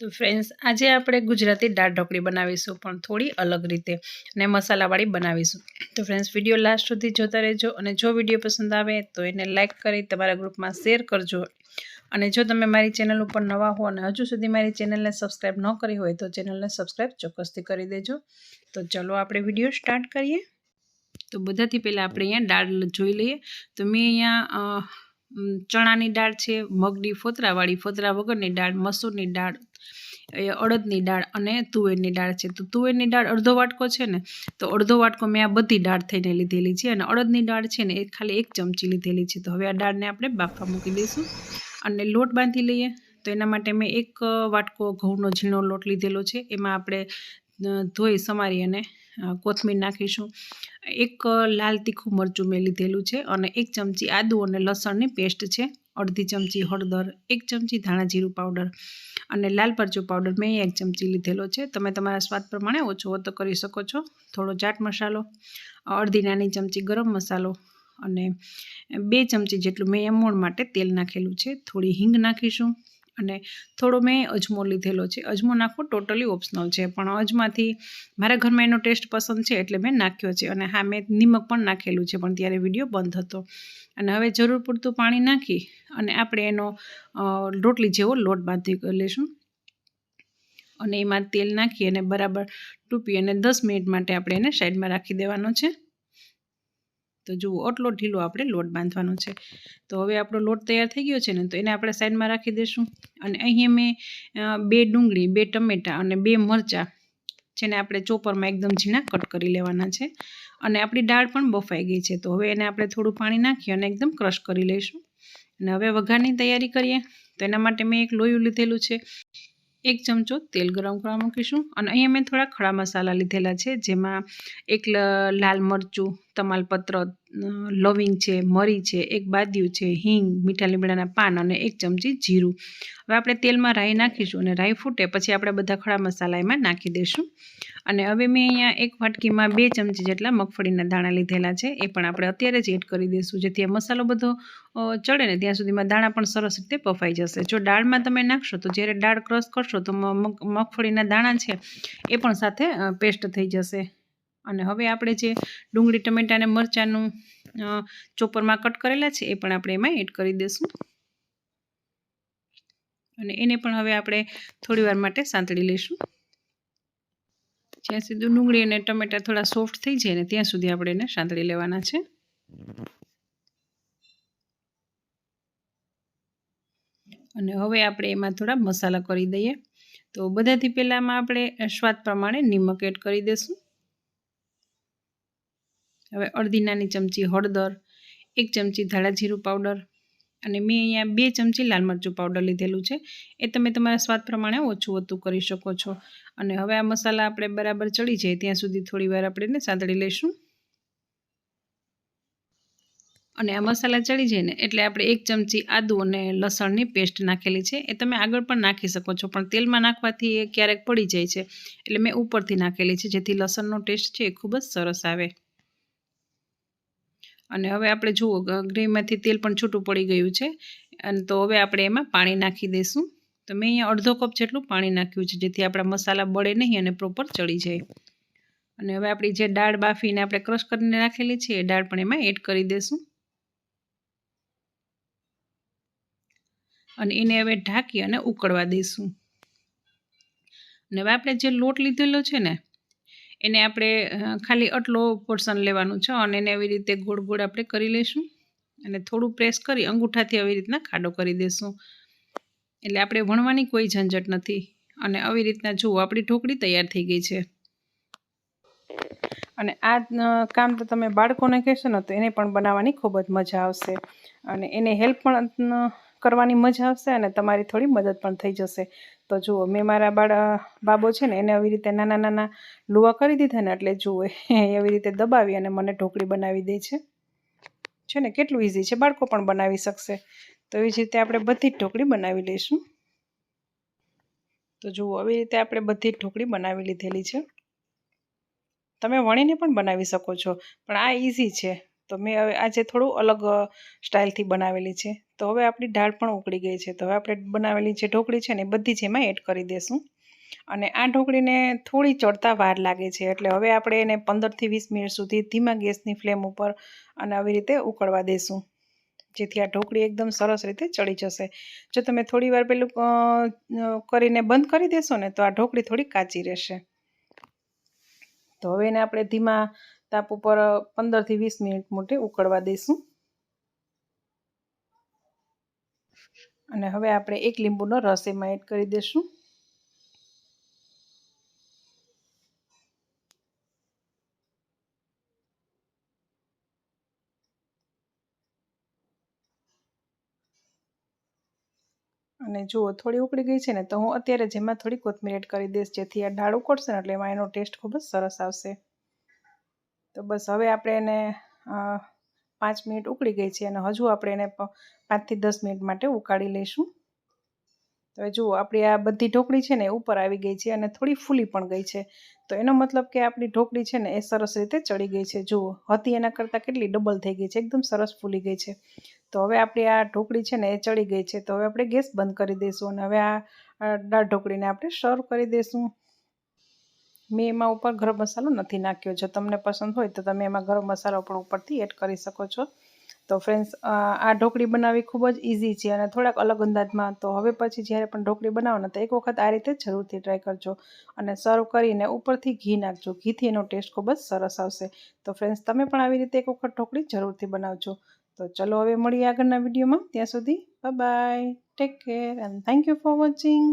તો ફ્રેન્ડ્સ આજે આપણે ગુજરાતી દાળ ઢોકળી બનાવીશું, પણ થોડી અલગ રીતે અને મસાલાવાળી બનાવીશું. તો ફ્રેન્ડ્સ વીડિયો લાસ્ટ સુધી જોતા રહેજો અને જો વીડિયો પસંદ આવે તો એને લાઇક કરી તમારા ગ્રુપમાં શેર કરજો. અને જો તમે મારી ચેનલ ઉપર નવા હો અને હજુ સુધી મારી ચેનલને સબસ્ક્રાઈબ ન કરી હોય તો ચેનલને સબસ્ક્રાઈબ ચોક્કસથી કરી દેજો. તો ચલો આપણે વીડિયો સ્ટાર્ટ કરીએ. તો બધાથી પહેલાં આપણે અહીંયા દાળ જોઈ લઈએ. તો મેં અહીંયા ચણાની દાળ છે, મગની ફોતરાવાળી, ફોતરા વગરની દાળ, મસૂરની દાળ, એ અડદની દાળ અને તુવેરની દાળ છે. તો તુવેરની દાળ અડધો વાટકો છે ને, તો અડધો વાટકો મેં આ બધી દાળ થઈને લીધેલી છે અને અડદની દાળ છે ને, એ ખાલી એક ચમચી લીધેલી છે. તો હવે આ દાળને આપણે બાફવા મૂકી દઈશું અને લોટ બાંધી લઈએ. તો એના માટે મેં એક વાટકો ઘઉંનો ઝીણો લોટ લીધેલો છે. એમાં આપણે ધોઈ, સમારી અને કોથમીર નાખીશું. એક લાલ તીખું મરચું મેં લીધેલું છે અને એક ચમચી આદુ અને લસણની પેસ્ટ છે. અડધી ચમચી હળદર, એક ચમચી ધાણા જીરું પાવડર અને લાલ મરચું પાવડર મેં એક ચમચી લીધેલો છે. તમે તમારા સ્વાદ પ્રમાણે ઓછો વધતો કરી શકો છો. થોડો ચાટ મસાલો, અડધી નાની ચમચી ગરમ મસાલો અને બે ચમચી જેટલું મેં એમોણ માટે તેલ નાખેલું છે. થોડી હિંગ નાખીશું. અને થોડો મેં અજમો લીધેલો છે. અજમો નાખવો ટોટલી ઓપ્શનલ છે. પણ અજમાથી મારા ઘરમાં એનો ટેસ્ટ પસંદ છે એટલે મેં નાખ્યો છે. અને હા, મેં નિમક પણ નાખેલું છે, પણ ત્યારે વીડિયો બંધ હતો. અને હવે જરૂર પૂરતું પાણી નાખી અને આપણે એનો રોટલી જેવો લોટ બાંધી લઈશું અને એમાં તેલ નાખી અને બરાબર ટૂપી અને દસ મિનિટ માટે આપણે એને સાઈડમાં રાખી દેવાનો છે. તો જુઓ, આટલો ઢીલો આપણે લોટ બાંધવાનો છે. તો હવે આપણો લોટ તૈયાર થઈ ગયો છે ને, તો એને આપણે સાઈડમાં રાખી દઈશું. અને અહીં મેં બે ડુંગળી, બે ટમેટાં અને બે મરચાં, જેને આપણે ચોપરમાં એકદમ ઝીણા કટ કરી લેવાના છે. અને આપણી દાળ પણ બફાઈ ગઈ છે, તો હવે એને આપણે થોડું પાણી નાખી અને એકદમ ક્રશ કરી લઈશું. અને હવે વઘારની તૈયારી કરીએ. તો એના માટે મેં એક લોયું લીધેલું છે. એક ચમચો તેલ ગરમ કરવા મૂકીશું. અને અહીંયા મેં થોડા ખડા મસાલા લીધેલા છે, જેમાં એક લાલ મરચું, તમાલપત્ર લવિંગ છે, મરી છે, એક બાદિયું છે, હિંગ, મીઠા લીમડાના પાન અને એક ચમચી જીરું. હવે આપણે તેલમાં રાઈ નાખીશું અને રાઈ ફૂટે પછી આપણે બધા ખડા મસાલા એમાં નાખી દઈશું અને હવે મેં અહીંયા એક વાટકીમાં બે ચમચી જેટલા મગફળીના દાણા લીધેલા છે. એ પણ આપણે અત્યારે જ એડ કરી દઈશું. જેથી મસાલો બધો ચડે ને ત્યાં સુધીમાં દાણા પણ સરસ રીતે પફાઈ જશે. જો દાળમાં તમે નાખશો તો જ્યારે દાળ ક્રશ કરશો તો મગફળીના દાણા છે એ પણ સાથે પેસ્ટ થઈ જશે. અને હવે આપણે જે ડુંગળી, ટમેટાં અને મરચાંનું ચોપરમાં કટ કરેલા છે એ પણ આપણે એમાં એડ કરી દઈશું. અને એને પણ હવે આપણે થોડીવાર માટે સાંતળી લઈશું. જ્યાં સુધી ડુંગળી અને ટમેટા થોડા સોફ્ટ થઈ જાય ને ત્યાં સુધી આપણે એને સાંતળી લેવાના છે. અને હવે આપણે એમાં થોડા મસાલા કરી દઈએ. તો બધાથી પહેલાંમાં આપણે સ્વાદ પ્રમાણે નિમક એડ કરી દઈશું હવે અડધી નાની ચમચી હળદર, એક ચમચી ધાણા જીરું પાવડર અને મેં અહીંયા બે ચમચી લાલ મરચું પાવડર લીધેલું છે. એ તમે તમારા સ્વાદ પ્રમાણે ઓછું વધતું કરી શકો છો. અને હવે આ મસાલા આપણે બરાબર ચડી જાય ત્યાં સુધી થોડી વાર આપણે એને સાંતળી લઈશું. અને આ મસાલા ચડી જાય ને એટલે આપણે એક ચમચી આદુ અને લસણની પેસ્ટ નાખેલી છે. એ તમે આગળ પણ નાખી શકો છો, પણ તેલમાં નાખવાથી એ ક્યારેક પડી જાય છે. એટલે મેં ઉપરથી નાખેલી છે, જેથી લસણનો ટેસ્ટ છે એ ખૂબ જ સરસ આવે. અને હવે આપણે જુઓ ગ્રેવીમાંથી તેલ પણ છૂટું પડી ગયું છે. અને તો હવે આપણે એમાં પાણી નાખી દઈશું તો મેં અહીંયા અડધો કપ જેટલું પાણી નાખ્યું છે, જેથી આપણા મસાલા બળે નહીં અને પ્રોપર ચડી જાય. અને હવે આપણી જે દાળ બાફીને આપણે ક્રશ કરીને રાખેલી છે, એ દાળ પણ એમાં એડ કરી દઈશું અને એને હવે ઢાંકી અને ઉકળવા દઈશું અને હવે આપણે જે લોટ લીધેલો છે ને એને આપણે ખાલી આટલો પોર્શન લેવાનું છે અને એને એવી રીતે ગોળ ગોળ આપણે કરી લઈશું. અને થોડું પ્રેસ કરી અંગૂઠાથી આવી રીતના ખાડો કરી દઈશું એટલે આપણે વણવાની કોઈ ઝંઝટ નથી. અને આવી રીતના જુઓ આપણી ઢોકળી તૈયાર થઈ ગઈ છે. અને આ કામ તો તમે બાળકોને કહેશો ને તો એને પણ બનાવવાની ખૂબ જ મજા આવશે. અને એને હેલ્પ પણ કરવાની મજા આવશે અને તમારી થોડી મદદ પણ થઈ જશે. તો જુઓ, મેં મારા બાળા, બાબો છે ને, એને આવી રીતે નાના નાના લુવા કરી દીધા ને, એટલે જુઓ એવી રીતે દબાવી અને મને ઢોકળી બનાવી દે છે. છે ને, કેટલું ઇઝી છે, બાળકો પણ બનાવી શકશે. તો એવી જ રીતે આપણે બધી જ ઢોકળી બનાવી લઈશું. તો જુઓ, આવી રીતે આપણે બધી જ ઢોકળી બનાવી લીધેલી છે. તમે વણીને પણ બનાવી શકો છો, પણ આ ઇઝી છે. તો મેં હવે આજે થોડું અલગ સ્ટાઇલથી બનાવેલી છે. તો હવે આપણી દાળ પણ ઉકળી ગઈ છે. તો હવે આપણે બનાવેલી જે ઢોકળી છે ને બધી જ એમાં એડ કરી દઈશું અને આ ઢોકળીને થોડી ચડતા વાર લાગે છે. એટલે હવે આપણે એને પંદરથી વીસ મિનિટ સુધી ધીમા ગેસની ફ્લેમ ઉપર અને આવી રીતે ઉકળવા દઈશું જેથી આ ઢોકળી એકદમ સરસ રીતે ચડી જશે. જો તમે થોડી વાર પેલું કરીને બંધ કરી દેશો ને તો આ ઢોકળી થોડી કાચી રહેશે. તો હવે એને આપણે ધીમા તાપ ઉપર પંદરથી વીસ મિનિટ માટે ઉકળવા દઈશું. અને હવે આપણે એક લીંબુનો રસ એમાં એડ કરી દઈશું. અને જુઓ થોડી ઉકળી ગઈ છે ને, તો હું અત્યારે જેમાં થોડી કોથમીર એડ કરી દઈશ, જેથી આ દાળ ઉકળશે ને એટલે એમાં એનો ટેસ્ટ ખૂબ જ સરસ આવશે. તો બસ હવે આપણે એને પાંચ મિનિટ ઉકળી ગઈ છે અને હજુ આપણે એને પાંચથી દસ મિનિટ માટે ઉકાળી લઈશું. તો જુઓ, આપણી આ બધી ઢોકળી છે ને ઉપર આવી ગઈ છે અને થોડી ફૂલી પણ ગઈ છે. તો એનો મતલબ કે આપણી ઢોકળી છે ને એ સરસ રીતે ચડી ગઈ છે. જુઓ, હતી એના કરતાં કેટલી ડબલ થઈ ગઈ છે, એકદમ સરસ ફૂલી ગઈ છે. તો હવે આપણી આ ઢોકળી છે ને એ ચડી ગઈ છે. તો હવે આપણે ગેસ બંધ કરી દઈશું અને હવે આ દાળ ઢોકળીને આપણે સર્વ કરી દઈશું. મેં એમાં ઉપર ગરમ મસાલો નથી નાખ્યો. જો તમને પસંદ હોય તો તમે એમાં ગરમ મસાલો પણ ઉપરથી એડ કરી શકો છો. તો ફ્રેન્ડ્સ આ ઢોકળી બનાવવી ખૂબ જ ઇઝી છે અને થોડાક અલગ અંદાજમાં. તો હવે પછી જ્યારે પણ ઢોકળી બનાવો ને તો એક વખત આ રીતે જરૂરથી ટ્રાય કરજો અને સર્વ કરીને ઉપરથી ઘી નાખજો. ઘીથી એનો ટેસ્ટ ખૂબ જ સરસ આવશે. તો ફ્રેન્ડ્સ તમે પણ આવી રીતે એક વખત ઢોકળી જરૂરથી બનાવજો. તો ચલો હવે મળીએ આગળના વિડીયોમાં. ત્યાં સુધી bye take care and thank you for watching